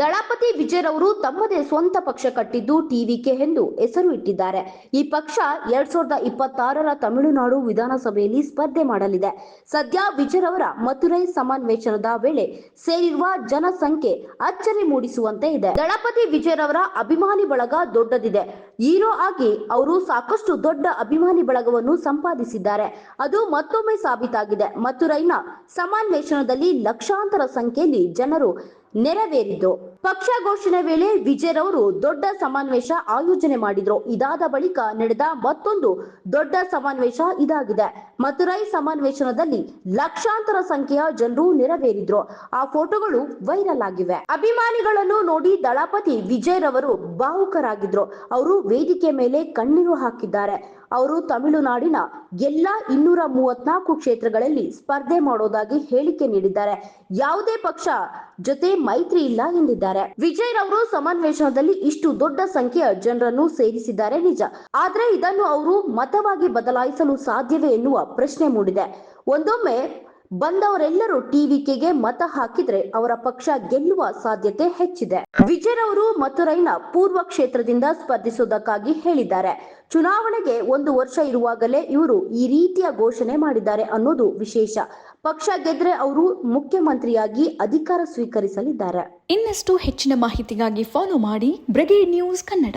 ದಳಪತಿ ವಿಜಯರವರು ತಮ್ಮದೇ ಸ್ವಂತ ಪಕ್ಷ ಕಟ್ಟಿದ್ದು ಟಿವಿಕೆ ಎಂದು ಹೆಸರು ಇಟ್ಟಿದ್ದಾರೆ. ಈ ಪಕ್ಷ ಎರಡ್ ಸಾವಿರದ ಇಪ್ಪತ್ತಾರರ ತಮಿಳುನಾಡು ವಿಧಾನಸಭೆಯಲ್ಲಿ ಸ್ಪರ್ಧೆ ಮಾಡಲಿದೆ. ಸದ್ಯ ವಿಜಯರವರ ಮಥುರೈ ಸಮಾನ್ವೇಷಣದ ವೇಳೆ ಸೇರಿರುವ ಜನಸಂಖ್ಯೆ ಅಚ್ಚರಿ ಮೂಡಿಸುವಂತೆ ಇದೆ. ದಳಪತಿ ವಿಜಯರವರ ಅಭಿಮಾನಿ ಬಳಗ ದೊಡ್ಡದಿದೆ. ಹೀರೋ ಆಗಿ ಅವರು ಸಾಕಷ್ಟು ದೊಡ್ಡ ಅಭಿಮಾನಿ ಬಳಗವನ್ನು ಸಂಪಾದಿಸಿದ್ದಾರೆ. ಅದು ಮತ್ತೊಮ್ಮೆ ಸಾಬೀತಾಗಿದೆ. ಮಥುರೈನ ಸಮಾನ್ವೇಷಣದಲ್ಲಿ ಲಕ್ಷಾಂತರ ಸಂಖ್ಯೆಯಲ್ಲಿ ಜನರು ನೆರವೇರಿದ್ದು. ಪಕ್ಷ ಘೋಷಣೆ ವೇಳೆ ವಿಜಯರವರು ದೊಡ್ಡ ಸಮಾವೇಶ ಆಯೋಜನೆ ಮಾಡಿದ್ರು. ಇದಾದ ಬಳಿಕ ನಡೆದ ಮತ್ತೊಂದು ದೊಡ್ಡ ಸಮಾವೇಶ ಇದಾಗಿದೆ. ಮಧುರೈ ಸಮಾವೇಶನದಲ್ಲಿ ಲಕ್ಷಾಂತರ ಸಂಖ್ಯೆಯ ಜನರು ನೆರವೇರಿದ್ರು. ಆ ಫೋಟೋಗಳು ವೈರಲ್ ಆಗಿವೆ. ಅಭಿಮಾನಿಗಳನ್ನು ನೋಡಿ ದಳಪತಿ ವಿಜಯರವರು ಭಾವುಕರಾಗಿದ್ರು ಅವರು ವೇದಿಕೆ ಮೇಲೆ ಕಣ್ಣೀರು ಹಾಕಿದ್ದಾರೆ. ಅವರು ತಮಿಳುನಾಡಿನ ಎಲ್ಲಾ ಇನ್ನೂರ ಮೂವತ್ನಾಲ್ಕು ಕ್ಷೇತ್ರಗಳಲ್ಲಿ ಸ್ಪರ್ಧೆ ಮಾಡೋದಾಗಿ ಹೇಳಿಕೆ ನೀಡಿದ್ದಾರೆ. ಯಾವುದೇ ಪಕ್ಷ ಜೊತೆ ಮೈತ್ರಿ ಇಲ್ಲ ಎಂದಿದ್ದಾರೆ. ವಿಜಯ್ ರವರು ಸಮಾವೇಶನದಲ್ಲಿ ಇಷ್ಟು ದೊಡ್ಡ ಸಂಖ್ಯೆಯ ಜನರನ್ನು ಸೇರಿಸಿದ್ದಾರೆ ನಿಜ. ಆದ್ರೆ ಇದನ್ನು ಅವರು ಮತವಾಗಿ ಬದಲಾಯಿಸಲು ಸಾಧ್ಯವೇ ಎನ್ನುವ ಪ್ರಶ್ನೆ ಮೂಡಿದೆ. ಒಂದೊಮ್ಮೆ ಬಂದವರೆಲ್ಲರೂ ಟಿವಿಕೆಗೆ ಮತ ಹಾಕಿದ್ರೆ ಅವರ ಪಕ್ಷ ಗೆಲ್ಲುವ ಸಾಧ್ಯತೆ ಹೆಚ್ಚಿದೆ. ವಿಜಯ್ ಅವರು ಮಥುರೈನ ಪೂರ್ವ ಕ್ಷೇತ್ರದಿಂದ ಸ್ಪರ್ಧಿಸುವುದಕ್ಕಾಗಿ ಹೇಳಿದ್ದಾರೆ. ಚುನಾವಣೆಗೆ ಒಂದು ವರ್ಷ ಇರುವಾಗಲೇ ಇವರು ಈ ರೀತಿಯ ಘೋಷಣೆ ಮಾಡಿದ್ದಾರೆ ಅನ್ನೋದು ವಿಶೇಷ. ಪಕ್ಷ ಗೆದ್ರೆ ಅವರು ಮುಖ್ಯಮಂತ್ರಿಯಾಗಿ ಅಧಿಕಾರ ಸ್ವೀಕರಿಸಲಿದ್ದಾರೆ. ಇನ್ನಷ್ಟು ಹೆಚ್ಚಿನ ಮಾಹಿತಿಗಾಗಿ ಫಾಲೋ ಮಾಡಿ ಬ್ರಿಗೇಡ್ ನ್ಯೂಸ್ ಕನ್ನಡ.